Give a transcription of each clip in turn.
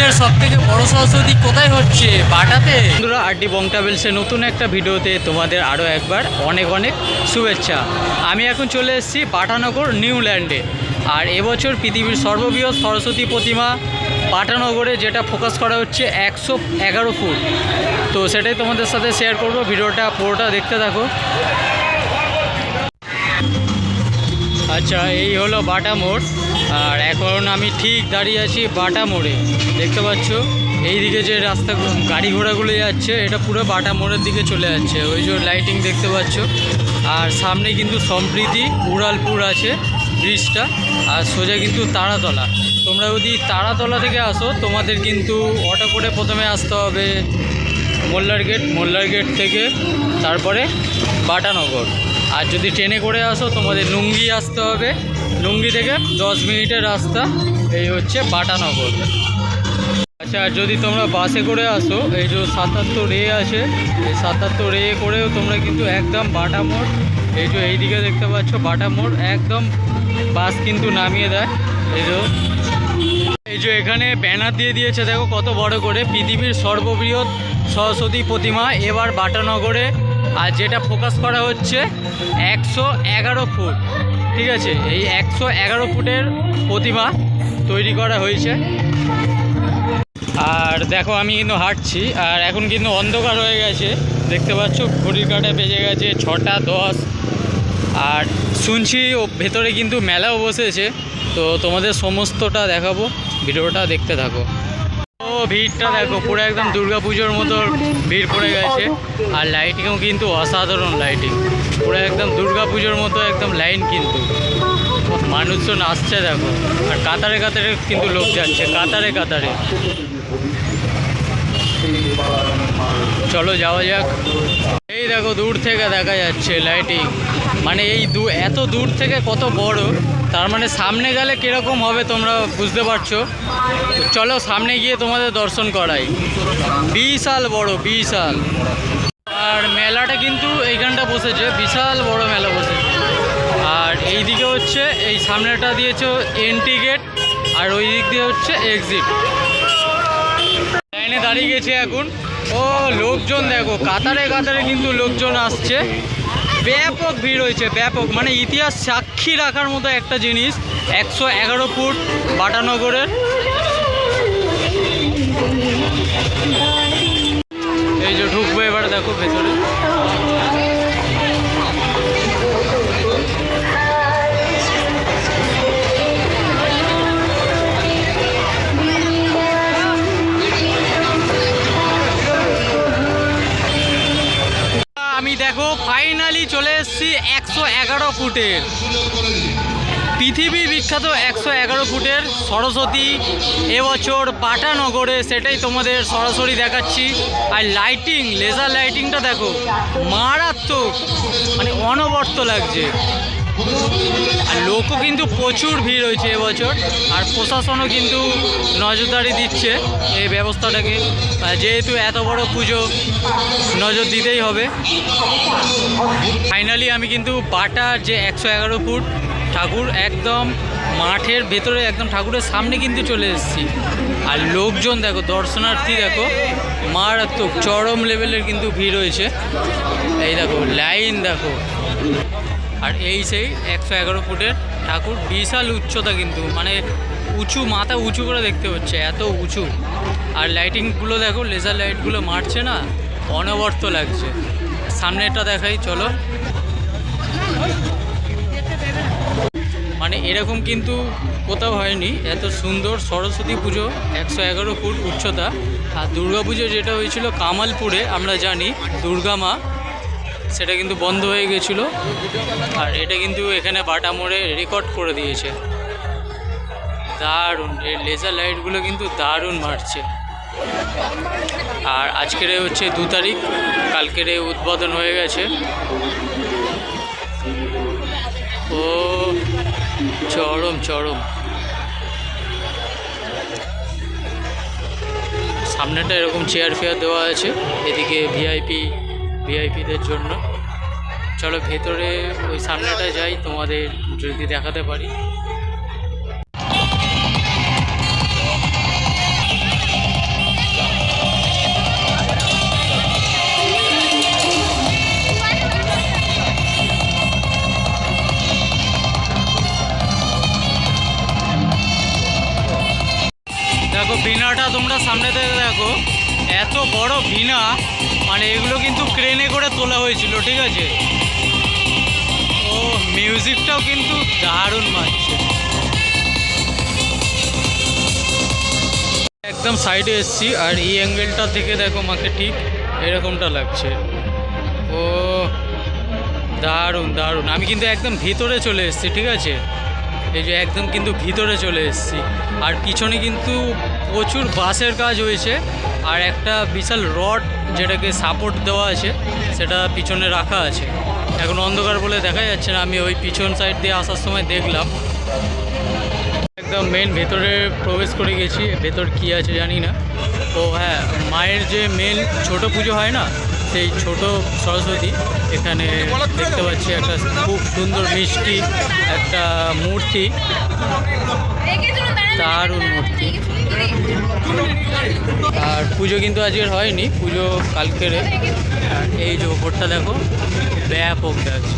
বিশ্বের সব থেকে বড় সরস্বতী কোথায় হচ্ছে? বাটাতে? বন্ধুরা, আরডি বং ট্রাভেলসের নতুন একটা ভিডিওতে তোমাদের আরও একবার অনেক অনেক শুভেচ্ছা। আমি এখন চলে এসেছি বাটানগর নিউল্যান্ডে আর এবছর পৃথিবীর সর্ববৃহৎ সরস্বতী প্রতিমা বাটানগরে যেটা ফোকাস করা হচ্ছে একশো এগারো ফুট। তো সেটাই তোমাদের সাথে শেয়ার করব। ভিডিওটা পুরোটা দেখতে থাকো। আচ্ছা এই হলো বাটা মোড়। আর এখন আমি ঠিক দাঁড়িয়ে আছি বাটা মোড়ে। দেখতে পাচ্ছ? এইদিকে যে রাস্তা, গাড়ি ঘোড়াগুলো যাচ্ছে, এটা পুরো বাটা মোড়ের দিকে চলে যাচ্ছে। ওই যে লাইটিং দেখতে পাচ্ছ? আর সামনে কিন্তু সম্প্রীতি উড়ালপুর আছে ব্রিজটা, আর সোজা কিন্তু তারাতলা। তোমরা যদি তারাতলা থেকে আসো, তোমাদের কিন্তু অটো করে প্রথমে আসতে হবে মোল্লার গেট মোল্লার গেট থেকে তারপরে বাটানগর। আর যদি ট্রেনে করে আসো, তোমাদের নুঙ্গি আসতে হবে। নুঙ্গি থেকে দশ মিনিটের রাস্তা, এই হচ্ছে বাটানগর। আচ্ছা আর যদি তোমরা বাসে করে আসো, এই যে সাতাত্তর এ আছে, এই সাতাত্তর এ করেও তোমরা কিন্তু একদম বাটা মোড়, এই যে এইদিকে দেখতে পাচ্ছ বাটা মোড়, একদম বাস কিন্তু নামিয়ে দেয়, এই যে। এই যে এখানে ব্যানার দিয়ে দিয়েছে, দেখো কত বড় করে, পৃথিবীর সর্ববৃহৎ সরস্বতী প্রতিমা, এবার বাটানগরে, আর যেটা ফোকাস করা হচ্ছে, একশো এগারো ফুট। ঠিক আছে, এই একশো এগারো ফুটের প্রতিমা তৈরি করা হয়েছে। আর দেখো, আমি কিন্তু হাঁটছি, আর এখন কিন্তু অন্ধকার হয়ে গেছে। দেখতে পাচ্ছ, ঘড়ির কাঁটা বেজে গেছে ছটা দশ। আর শুনছি, ও ভেতরে কিন্তু মেলাও বসেছে। তো তোমাদের সমস্তটা দেখাবো, ভিডিওটা দেখতে থাকো। ভিড়টা দেখো, পুরো একদম দুর্গা পুজোর মতো ভিড় পড়ে গেছে। আর লাইটিংও কিন্তু অসাধারণ লাইটিং পুরো একদম দুর্গা পুজোর মতো একদম লাইন কিন্তু। মানুষজন আসছে দেখো। আর কাতারে কাতারে কিন্তু লোক যাচ্ছে, কাতারে কাতারে। চলো যাওয়া যাক। এই দেখো, দূর থেকে দেখা যাচ্ছে লাইটিং মানে এই দু, এত দূর থেকে কত বড়, তার মানে সামনে গেলে কীরকম হবে তোমরা বুঝতে পারছ? চলো সামনে গিয়ে তোমাদের দর্শন করাই। বিশাল বড়, বিশাল। আর মেলাটা কিন্তু এইখানটা বসেছে, বিশাল বড় মেলা বসেছে। আর এই দিকে হচ্ছে, এই সামনেটা দিয়েছে এন্ট্রি গেট, আর ওই দিক দিয়ে হচ্ছে এক্সিট লাইনে দাঁড়িয়ে গেছে এখন। ও, লোকজন দেখো, কাতারে কাতারে কিন্তু লোকজন আসছে। ব্যাপক ভিড় হয়েছে ব্যাপক। মানে ইতিহাস সাক্ষী রাখার মতো একটা জিনিস, একশো এগারো ফুট বাটানগরের। ফাইনালি চলে এসেছি একশো এগারো ফুটের। পৃথিবী বিখ্যাত একশো এগারো ফুটের সরস্বতী এবছর পাটানগরে, সেটাই তোমাদের সরাসরি দেখাচ্ছি। আর লাইটিং লেজার লাইটিংটা দেখো, মারাত্মক মানে অনবর্ত লাগছে। আর লোকও কিন্তু প্রচুর ভিড় হয়েছে এবছর, আর প্রশাসনও কিন্তু নজরদারি দিচ্ছে এই ব্যবস্থাটাকে। যেহেতু এত বড় পুজো, নজর দিতেই হবে। ফাইনালি আমি কিন্তু বাটার যে একশো এগারো ফুট ঠাকুর একদম মাঠের ভেতরে একদম ঠাকুরের সামনে কিন্তু চলে এসেছি। আর লোকজন দেখো, দর্শনার্থী দেখো, মারাত্মক চরম লেভেলের কিন্তু ভিড় হয়েছে। এই দেখো লাইন দেখো। আর এই সেই একশো এগারো ফুটের ঠাকুর বিশাল উচ্চতা কিন্তু মানে উঁচু, মাথা উঁচু করে দেখতে হচ্ছে, এত উঁচু। আর লাইটিংগুলো দেখো লেজার লাইটগুলো মারছে না, অনবর্ত লাগছে। সামনেটা দেখাই, চলো। মানে এরকম কিন্তু কোথাও হয়নি, এত সুন্দর সরস্বতী পুজো, একশো এগারো ফুট উচ্চতা। আর দুর্গা পুজো যেটা হয়েছিল কামালপুরে, আমরা জানি, দুর্গা মা। সেটা কিন্তু বন্ধ হয়ে গেছিল। আর এটা কিন্তু এখানে বাটা মোড়ে রেকর্ড করে দিয়েছে। দারুণ, এই লেজার লাইটগুলো কিন্তু দারুণ মারছে। আর আজকের হচ্ছে দু তারিখ, কালকের এই উদ্বোধন হয়ে গেছে। ও, চরম চরম। সামনেটা এরকম চেয়ার ফেয়ার দেওয়া আছে, এদিকে ভিআইপি ভিআইপিদের জন্য। চলো ভেতরে ওই সামনেটা যাই তোমাদের যদি দেখাতে পারি। ভিনা মানে এগুলো কিন্তু ক্রেনে করে তোলা হয়েছিল, ঠিক আছে? ও মিউজিকটাও কিন্তু দারুণ মারছে। একদম সাইডে এসছি, আর এই অ্যাঙ্গেলটা থেকে দেখো মাকে ঠিক এরকমটা লাগছে। ও, দারুণ দারুণ। আমি কিন্তু একদম ভিতরে চলে এসেছি, ঠিক আছে? এই যে একদম কিন্তু ভিতরে চলে এসেছি। আর পিছনে কিন্তু প্রচুর বাসের কাজ হয়েছে। আর একটা বিশাল রড যেটাকে সাপোর্ট দেওয়া আছে, সেটা পিছনে রাখা আছে। এখন অন্ধকার বলে দেখা যাচ্ছে না, আমি ওই পিছন সাইড দিয়ে আসার সময় দেখলাম। একদম মেন ভেতরে প্রবেশ করে গেছি। ভেতর কি আছে জানি না। ও হ্যাঁ মায়ের যে মেন ছোট পুজো হয় না সেই ছোট সরস্বতী এখানে দেখতে পাচ্ছি একটা খুব সুন্দর মিষ্টি একটা মূর্তি। দারুণ মূর্তি। আর পুজো কিন্তু আজকের হয়নি, পুজো কালকের। আর এই যে ওপরটা দেখো, ব্যাপক আছে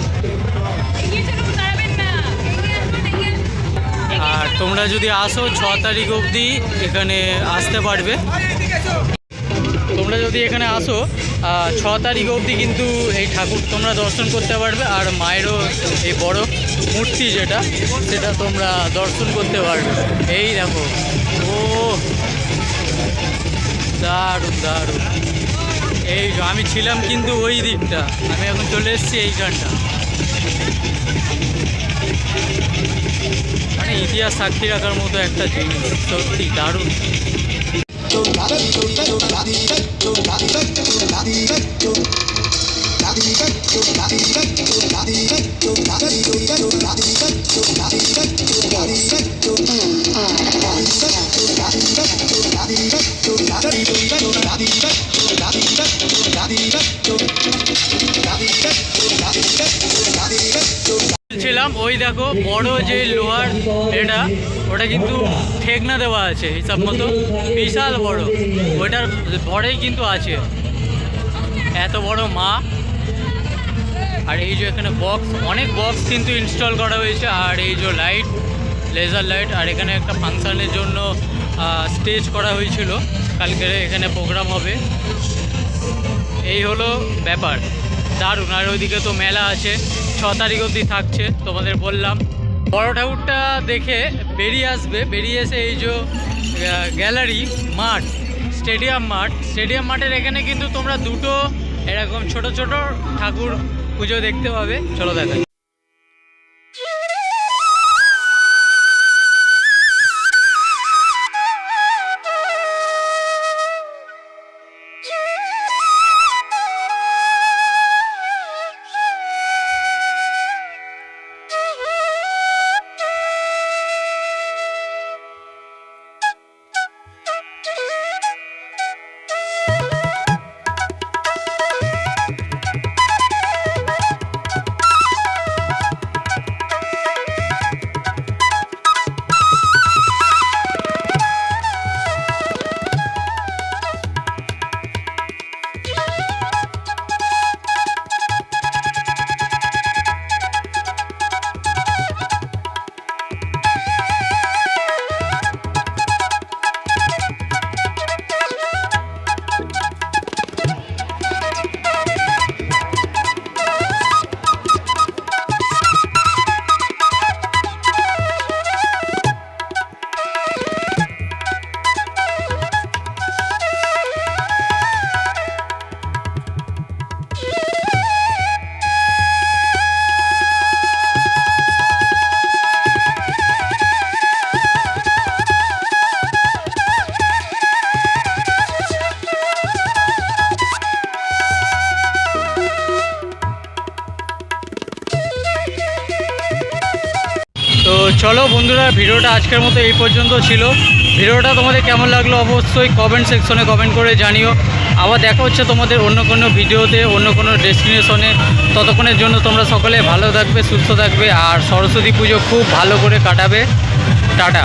আর তোমরা যদি আসো ছ তারিখ অবধি, এখানে আসতে পারবে। তোমরা যদি এখানে আসো ছ তারিখ অবধি কিন্তু এই ঠাকুর তোমরা দর্শন করতে পারবে, আর মায়েরও এই বড় মূর্তি যেটা, সেটা তোমরা দর্শন করতে পারবে। এই দেখো। ও দারুণ দারুণ। এই আমি ছিলাম কিন্তু ওই দিকটা। আমি এখন চলে এসেছি এইখানটা। মানে ইতিহাস সাক্ষী রাখার মতো একটা জিনিস, সত্যি দারুণ। ছিলাম ওই দেখো, বড় যে লোহার এটা, ওটা কিন্তু ঠেকনা দেওয়া আছে, হিসাব মতো। বিশাল বড়। ওটার ভরেই কিন্তু আছে। এত বড় মা। আর এই যে এখানে বক্স অনেক বক্স কিন্তু ইনস্টল করা হয়েছে। আর এই যে লাইট লেজার লাইট আর এখানে একটা ফাংশানের জন্য স্টেজ করা হয়েছিল। কালকে এখানে প্রোগ্রাম হবে। এই হলো ব্যাপার। দারুণ। আর ওইদিকে তো মেলা আছে, ছ তারিখ অবধি থাকছে, তোমাদের বললাম। বড় ঠাকুরটা দেখে বেরিয়ে আসবে। বেরিয়ে এসে এই যে গ্যালারি মাঠ, স্টেডিয়াম মাঠ, স্টেডিয়াম মাঠের এখানে কিন্তু তোমরা দুটো এরকম ছোট ছোট ঠাকুর পুজো দেখতে পাবে। চলো দেখা তো চলো বন্ধুরা, ভিডিওটা আজকের মতো এই পর্যন্ত ছিল। ভিডিওটা তোমাদের কেমন লাগল অবশ্যই কমেন্ট সেকশনে কমেন্ট করে জানিও। আবার দেখা হচ্ছে তোমাদের অন্য কোনো ভিডিওতে, অন্য কোনো ডেস্টিনেশনে ততক্ষণের জন্য তোমরা সকলে ভালো থাকবে, সুস্থ থাকবে, আর সরস্বতী পুজো খুব ভালো করে কাটাবে। টাটা।